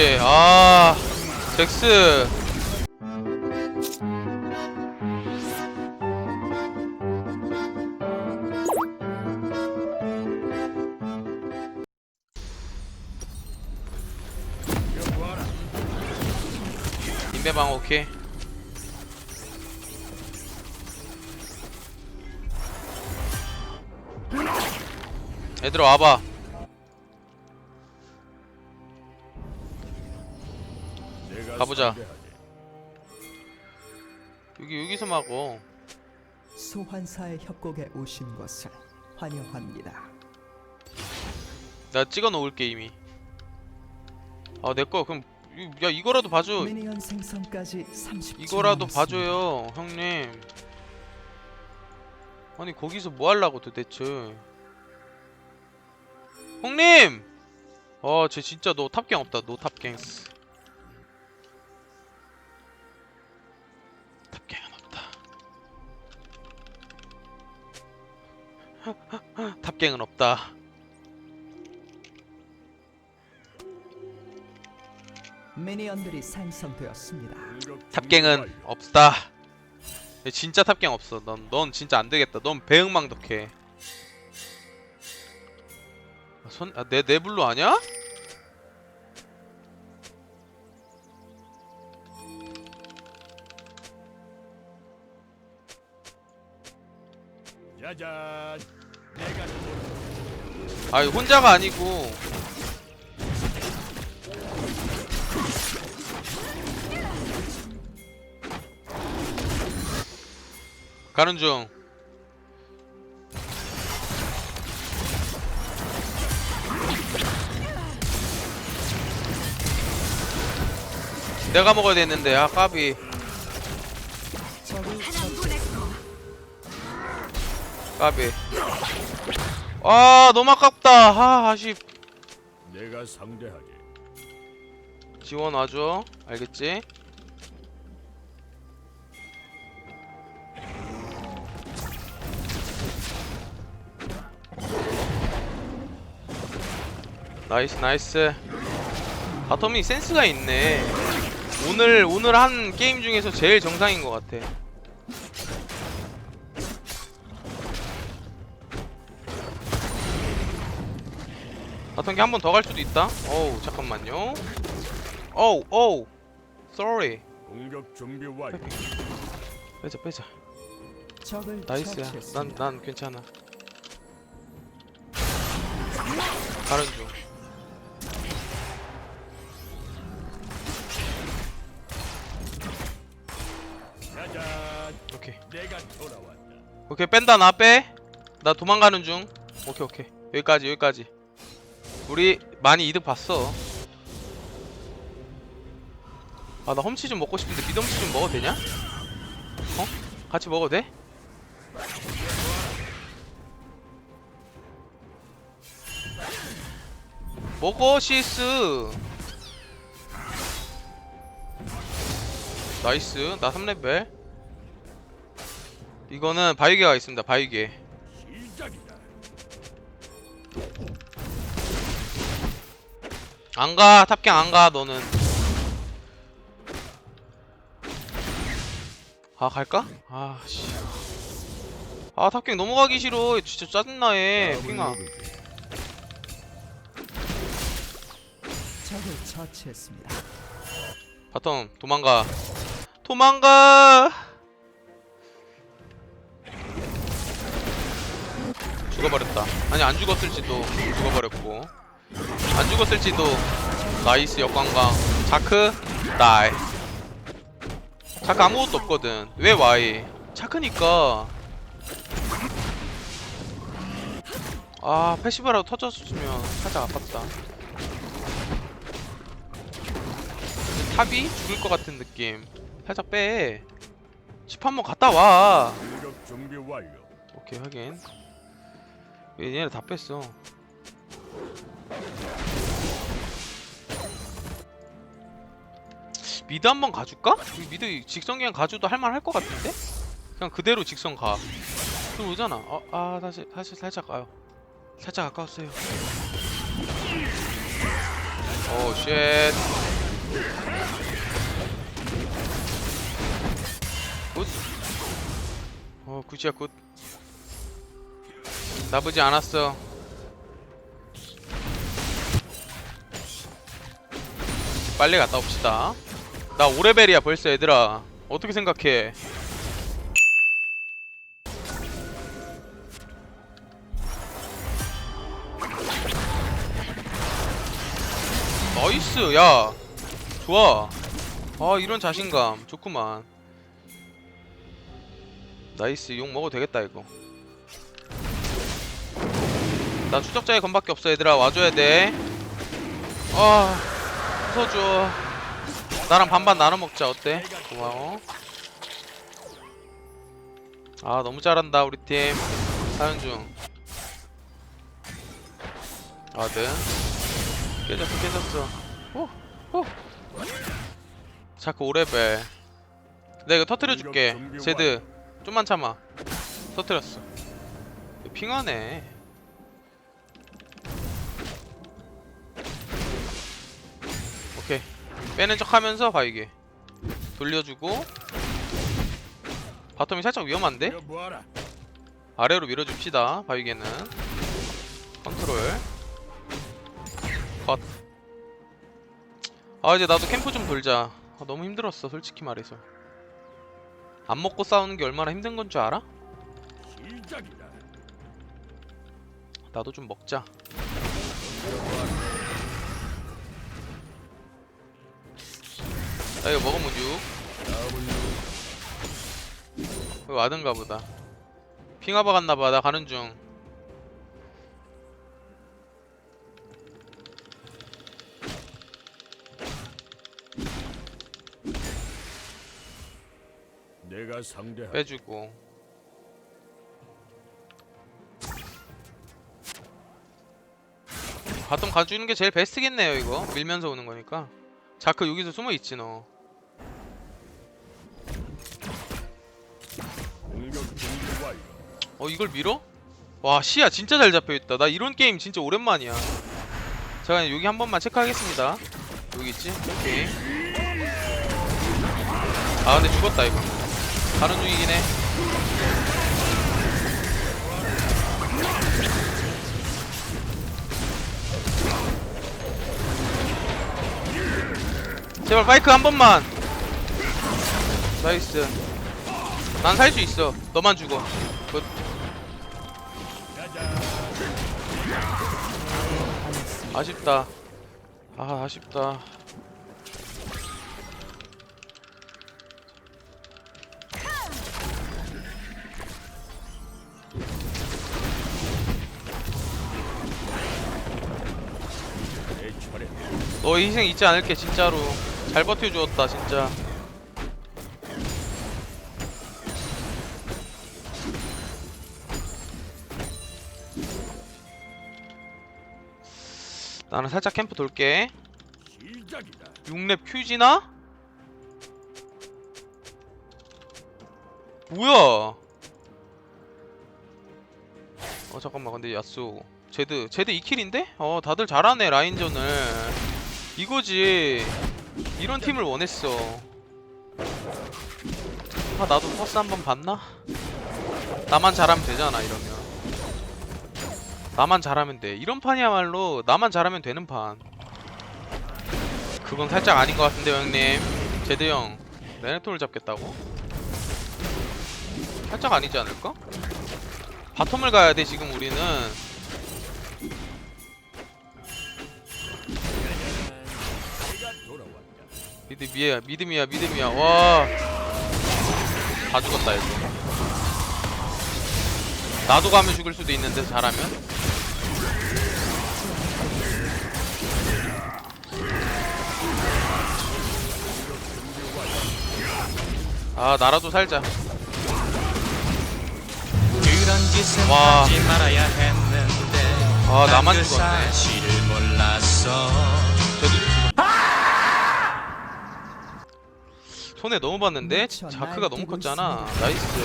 이거지 아 잭스. 인베방 오케이. 얘들아 와봐 가 가보자. 여기 여기서 막어. 소환사의 협곡에 오신 것을 환영합니다. 나 찍어 놓을게 이미. 아 내 거. 그럼 이- 야 이거라도 봐줘. 미니언 생성까지 30초 이거라도 남았습니다. 봐줘요 형님. 아니 거기서 뭐 하려고 도대체? 형님! 아 쟤 진짜 너 탑갱 없다. 너 탑갱 탑갱은 없다 미니언들이 생성되었습니다. 탑갱은. 없다. 진짜 탑갱 없어. 넌, 넌 진짜 안 되겠다. 넌 배응망덕해. 아, 손, 아, 내, 내 블루? 짜 아, 혼자가 아니고. 가는 중. 내가 먹어야 되는데 아 까비 까비. 아 너무 아깝다. 아 아쉽. 내가 상대하지. 지원 와줘. 알겠지? 나이스 나이스. 바텀이 센스가 있네. 오늘 오늘 한 게임 중에서 제일 정상인 것 같아 바텀기 한 번 더 갈 수도 있다. 어우 잠깐만요. 어우 어우. Sorry. 공격 준비 완료. 빼자 빼자. 적을 나이스야. 처치했습니다. 난 난 괜찮아. 가는 중. 짜잔. 오케이. 내가 돌아왔다. 오케이 뺀다 나 빼. 나 도망가는 중. 오케이 오케이. 여기까지 여기까지 우리 많이 이득 봤어 아 나 험치 좀 먹고 싶은데 미덤치 좀 먹어도 되냐? 어? 같이 먹어도 돼? 먹어 CS 나이스 나 3레벨 이거는 바위개가 있습니다 바위개. 안가 탑갱 안가 너는. 아 갈까? 아씨. 아 탑갱 넘어가기 싫어. 진짜 짜증나 해 다음은 핑아? 적을 처치했습니다. 바텀 도망가. 도망가! 죽어버렸다. 아니 안 죽었을지도 죽어버렸고 안 죽었을지도. 나이스 역광강 자크 나이. 자크 아무것도 없거든. 왜 와이? 자크니까. 아 패시브라도 터졌으면 살짝 아깝다. 탑이 죽을 것 같은 느낌. 살짝 빼. 집 한번 갔다 와. 오케이 확인. 얘네 다 뺐어. 미드 한 번 가줄까? 이 미드 직선 그냥 가줘도 할만 할 것 같은데? 그냥 그대로 직선 가. 들어오잖아. 어, 아 다시 다시 살짝 가요. 살짝 가까웠어요 오 쉣 굿. 어 굿이야 굿 나쁘지 않았어 빨리 갔다 옵시다. 나 5레벨이야 벌써 얘들아. 어떻게 생각해? 나이스 야. 좋아. 아 이런 자신감. 좋구만. 나이스 욕 먹어도 되겠다 이거. 나 추적자의 건밖에 없어 얘들아. 와줘야 돼아 웃어줘. 나랑 반반 나눠 먹자 어때? 고마워. 아 너무 잘한다 우리 팀. 사연 중. 아네. 깨졌어 깨졌어. 오, 오. 자크 5레벨 내가 이거 터트려 줄게. 제드. 좀만 참아. 터트렸어. 핑하네 빼는 척 하면서 바이게. 돌려주고. 바텀이 살짝 위험한데? 뭐하라? 아래로 밀어줍시다 바위개는. 컨트롤. 컷. 아 이제 나도 캠프 좀 돌자. 아, 너무 힘들었어 솔직히 말해서. 안 먹고 싸우는 게 얼마나 힘든 건 줄 알아? 나도 좀 먹자 나 이거 먹으면 6 이거 와든가 보다. 핑하바 갔나봐. 나 가는 중. 내가 상대할 빼주고. 바텀 가주는 게 제일 베스트겠네요 이거. 밀면서 오는 거니까 자크 여기서 숨어 있지 너. 어 이걸 밀어? 와 시야 진짜 잘 잡혀있다 나 이런 게임 진짜 오랜만이야 자 여기 한 번만 체크하겠습니다 여기 있지? 오케이 아 근데 죽었다 이거 가는 중이긴 해 제발 파이크 한 번만 나이스 난 살 수 있어 너만 죽어 굿 가자. 아쉽다. 아, 아쉽다. 너의 희생 잊지 않을게, 진짜로. 잘 버텨주었다, 진짜. 나는 살짝 캠프 돌게. 시작이다. 6렙 큐지나? 뭐야? 어 잠깐만 근데 야수 제드 제드 2킬인데? 어 다들 잘하네 라인전을 이거지 이런 팀을 원했어 아 나도 퍼스 한번 봤나? 나만 잘하면 되잖아 이러면 나만 잘하면 돼 이런 판이야말로 나만 잘하면 되는 판 그건 살짝 아닌 것 같은데요 형님 제드 형 레네톤을 잡겠다고? 살짝 아니지 않을까? 바텀을 가야 돼 지금 우리는 미드 미야 미드미야 미드미야. 와 다 죽었다 이거 나도 가면 죽을 수도 있는데 잘하면? 아 나라도 살자. 그런 짓은 와. 하지 말아야 했는데 아, 난 나만 그 죽었네. 사실을 몰랐어 손에 너무 봤는데? 자크가 너무 날뛰고 컸잖아. 나이스.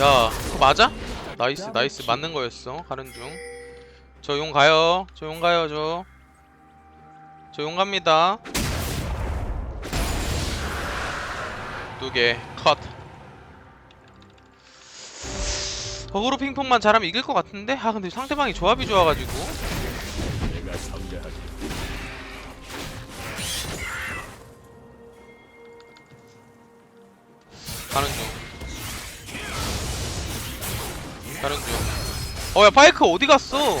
야 맞아? 나이스 나이스. 맞는 거였어 가는 중저 용 가요. 저 용 가요 저. 저 용 갑니다. 두개컷. 버그로 핑퐁만 잘하면 이길 것 같은데? 아 근데 상대방이 조합이 좋아가지고 가는 중. 가는 중. 어야 파이크 어디 갔어?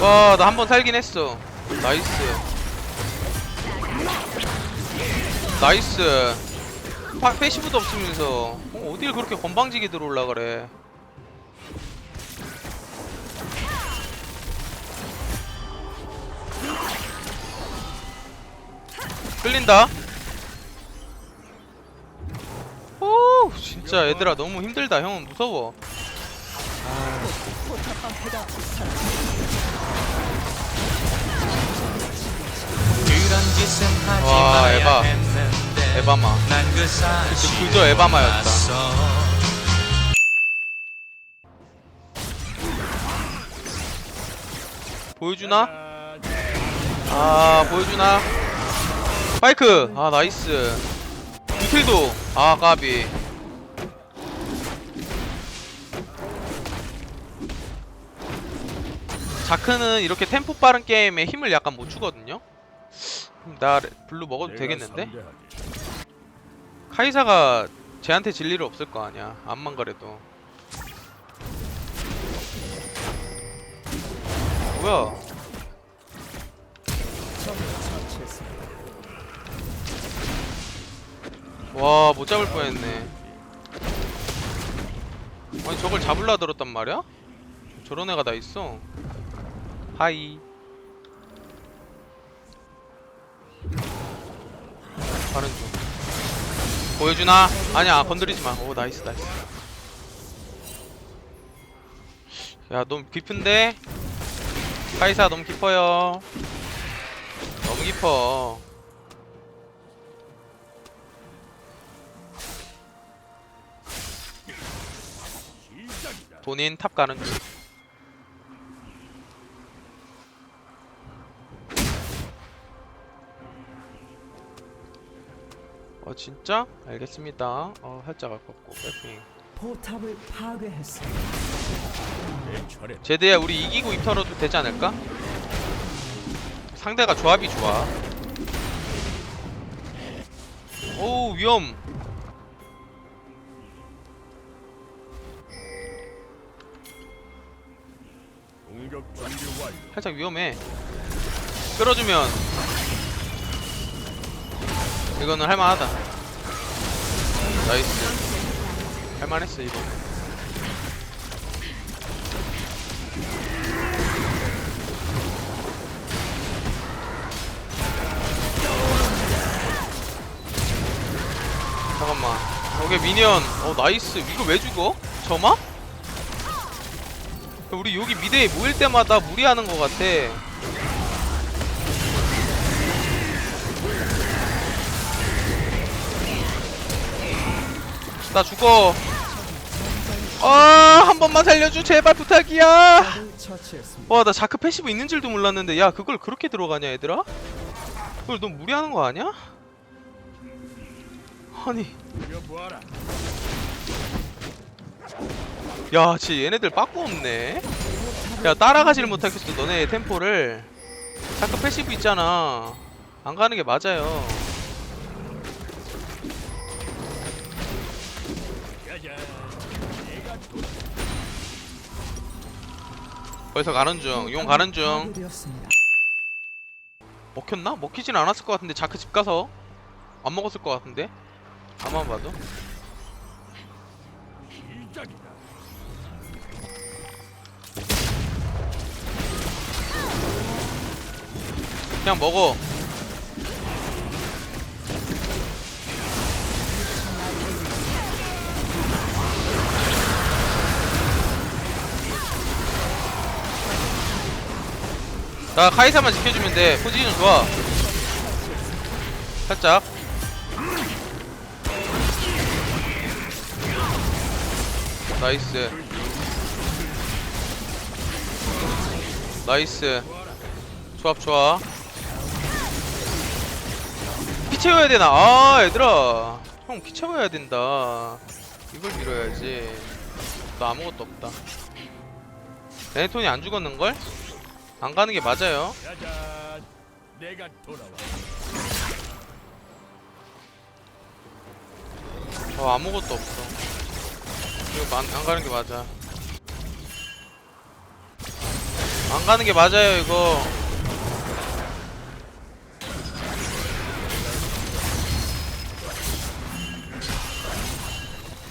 와 나 한 번 살긴 했어. 나이스. 나이스. 파, 패시브도 없으면서. 어, 어딜 그렇게 건방지게 들어올라 그래 끌린다 오 진짜 얘들아 너무 힘들다 형은 무서워 와, 에바. 에바마 난그 그저 에바마였다. 보여주나? 아 보여주나? 파이크! 아 나이스. 유틸도. 아 까비. 자크는 이렇게 템포 빠른 게임에 힘을 약간 못 주거든요? 나 레- 블루 먹어도 되겠는데? 카이사가 쟤한테 질 일은 없을 거 아니야. 암만 그래도. 뭐야 와, 못 잡을 뻔했네. 아니, 저걸 잡을라 들었단 말이야? 저런 애가 다 있어. 하이. 가는 중. 보여주나? 아니야, 건드리지 마. 오, 나이스, 나이스. 야, 너무 깊은데? 카이사 너무 깊어요. 너무 깊어. 본인 탑 가는 중. 어 진짜? 알겠습니다. 어 살짝 아깝고 백핑. 포탑을 차례. 제드야 우리 이기고 입털어도 되지 않을까? 상대가 조합이 좋아. 오 위험. 살짝 위험해. 끌어주면 이거는 할만하다. 나이스. 할만했어 이거. 잠깐만. 저게 미니언. 어 나이스. 이거 왜 죽어? 저마? 우리 여기 미대에 모일 때마다 무리하는 것 같아. 나 죽어. 아, 한 번만 살려줘. 제발 부탁이야. 와, 나 자크 패시브 있는 줄도 몰랐는데, 야, 그걸 그렇게 들어가냐, 얘들아? 그걸 너무 무리하는 거 아니야? 아니. 야, 지 얘네들 빠꾸 없네. 야, 따라가지를 못하겠어, 너네 템포를. 자크 패시브 있잖아. 안 가는 게 맞아요. 벌써 가는 중, 용 가는 중. 먹혔나? 먹히진 않았을 것 같은데 자크 집 가서 안 먹었을 것 같은데 가만 봐도 그냥 먹어. 자 카이사만 지켜주면 돼. 포지션 좋아. 살짝. 나이스. 나이스. 조합 좋아. 피 채워야 되나? 아 얘들아. 형 피 채워야 된다. 이걸 밀어야지. 너 아무것도 없다. 레네톤이 안 죽었는걸? 안 가는 게 맞아요. 짜잔. 돌아와. 저 아무것도 없어. 이거 안, 안 가는 게 맞아. 안 가는 게 맞아요 이거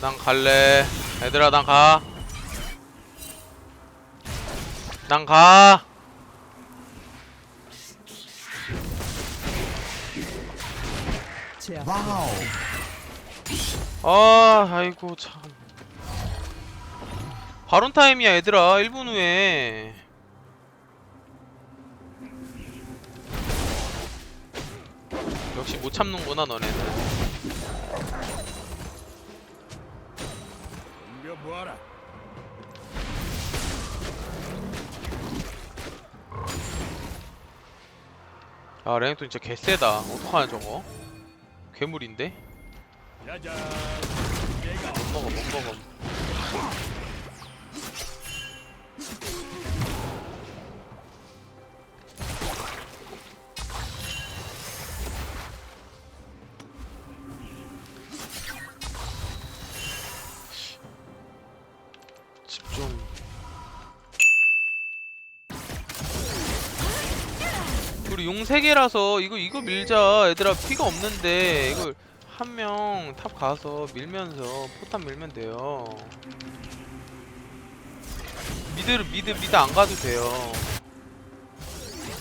난 갈래 얘들아 난 가 난 가. 제압. 아, 아이고 참. 바론 타임이야, 얘들아. 1분 후에. 역시 못 참는구나, 너네는. 덤벼보아라. 아, 레넥톤 진짜 개쎄다. 어떡하냐, 저거. 괴물인데? 짜잔. 내가 못 먹어, 못 먹어. 용 3개라서 이거 이거 밀자. 얘들아 피가 없는데. 이걸 한 명 탑 가서 밀면서 포탑 밀면 돼요. 미드 미드 미드 안 가도 돼요.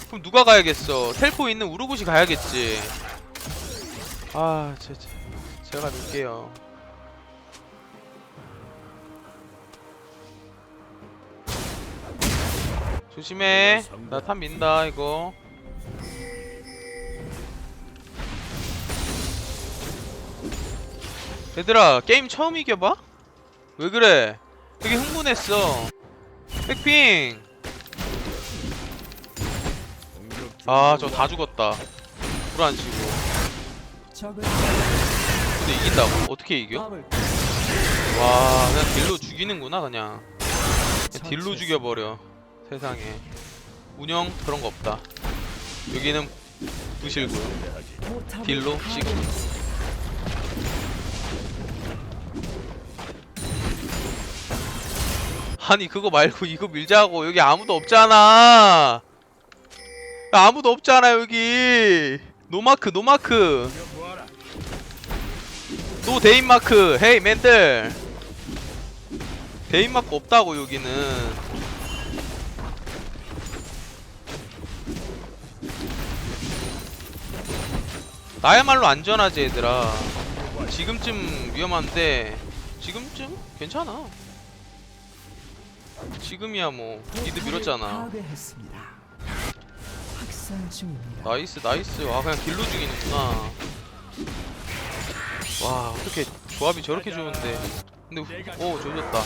그럼 누가 가야겠어? 텔포 있는 우르고시 가야겠지. 아 제, 제, 제가 밀게요. 조심해. 나 탑 민다 이거 얘들아 게임 처음 이겨봐? 왜 그래? 되게 흥분했어 백핑 아 저 다 죽었다 불 안 치고 적을 근데 이긴다고? 어떻게 이겨? 와 그냥 딜로 죽이는구나 그냥 그냥 딜로 죽여버려 세상에 운영 그런 거 없다 여기는 포탑을 딜로. 찍음 아니 그거 말고 이거 밀자고. 여기 아무도 없잖아. 야, 아무도 없잖아 여기. 노마크 노마크. 노 데인마크. 헤이 맨들. 데인마크 없다고 여기는. 나야말로 안전하지 얘들아. 지금쯤 위험한데. 지금쯤 괜찮아 지금이야 뭐. 포탑을 밀었잖아. 나이스 나이스. 와 그냥 딜로 죽이는구나. 와 어떻게 조합이 저렇게 좋은데. 근데 후- 오 조졌다.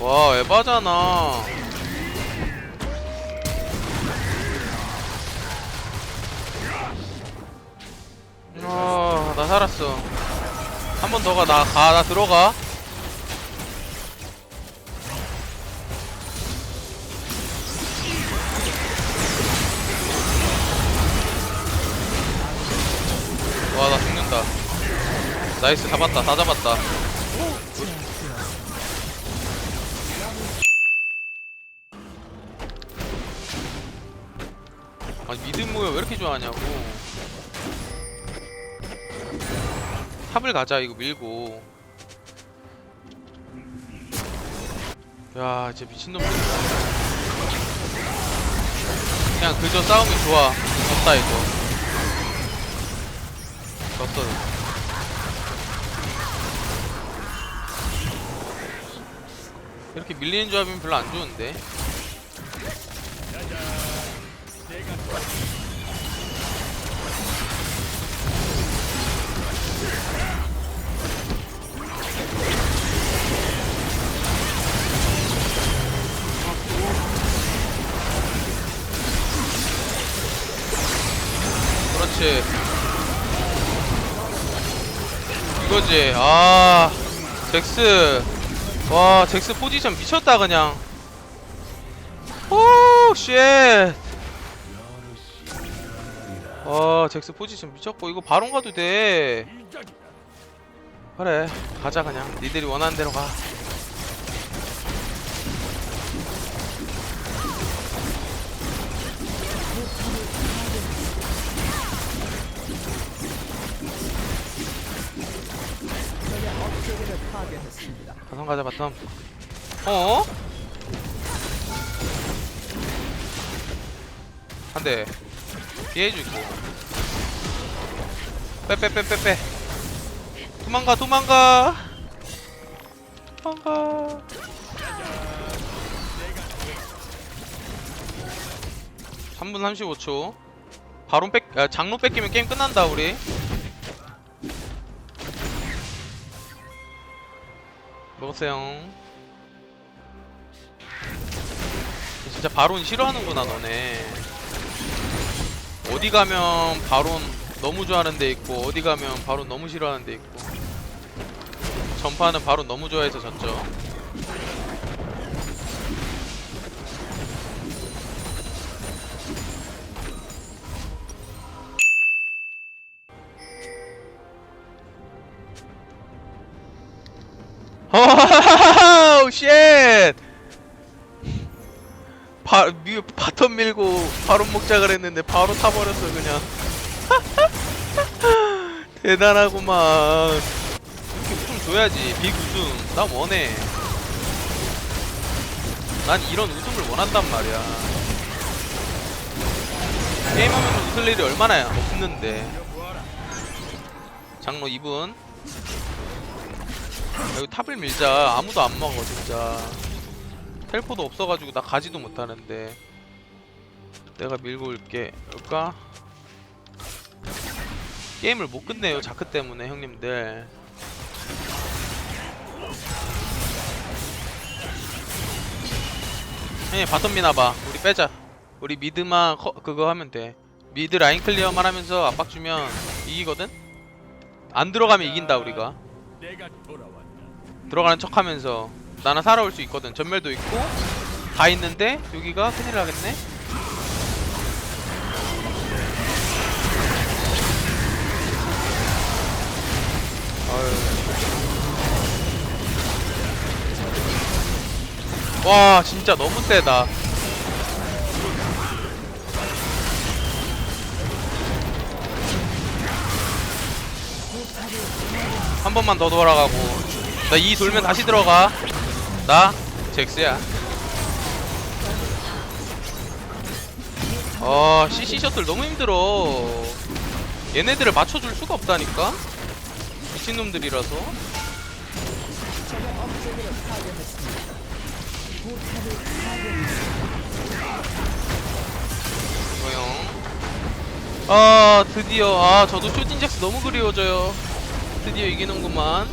와 에바잖아 아 나 살았어. 한 번 더 가. 나 가 나 들어가. 와 나 죽는다. 나이스 잡았다. 다 잡았다. 아니 미드 모여 왜 이렇게 좋아하냐고 탑을 가자 이거 밀고. 야 이제 미친놈들이다 그냥 그저 싸움이 좋아. 졌다 이거. 졌어 이렇게 밀리는 조합이면 별로 안 좋은데? 그렇지. 이거지. 아 잭스. 와 잭스 포지션 미쳤다 그냥. 오쉣. 와 잭스 포지션 미쳤고 이거 바론 가도 돼. 그래 가자 그냥. 니들이 원하는 대로 가 가자 바텀. 어? 한대. 피해주고 빼빼빼빼빼. 도망가 도망가. 도망가. 삼분 35초. 바론 뺏 아, 장로 뺏기면 게임 끝난다 우리 먹었어요. 진짜 바론 싫어하는구나 너네. 어디 가면 바론 너무 좋아하는 데 있고 어디 가면 바론 너무 싫어하는 데 있고. 전파는 바론 너무 좋아해서 졌죠 오우 쉣. 바, 미, 바텀 밀고 바로 먹자 그랬는데 바로 타버렸어 그냥. 대단하구만. 이렇게 우승 줘야지 빅 우승 나 원해. 난 이런 우승을 원한단 말이야. 게임하면 웃을 일이 얼마나 없는데. 장로 2분 여기 탑을 밀자. 아무도 안 먹어 진짜. 텔포도 없어가지고 나 가지도 못하는데. 내가 밀고 올게. 그럴까? 게임을 못 끝내요 자크 때문에 형님들. 형님 바텀 미나봐. 우리 빼자. 우리 미드만 커, 그거 하면 돼. 미드 라인 클리어만 하면서 압박 주면 이기거든? 안 들어가면 이긴다 우리가. 내가 돌아왔다. 들어가는 척 하면서 나는 살아올 수 있거든. 전멸도 있고 다 있는데 여기가 큰일 나겠네. 아유. 와 진짜 너무 세다. 한 번만 더 돌아가고 나 이 돌면 다시 들어가. 나? 잭스야. 아 CC 셔틀 너무 힘들어. 얘네들을 맞춰줄 수가 없다니까? 미친놈들이라서. 이거요 아 드디어. 아 저도 쇼진 잭스 너무 그리워져요. 드디어 이기는구만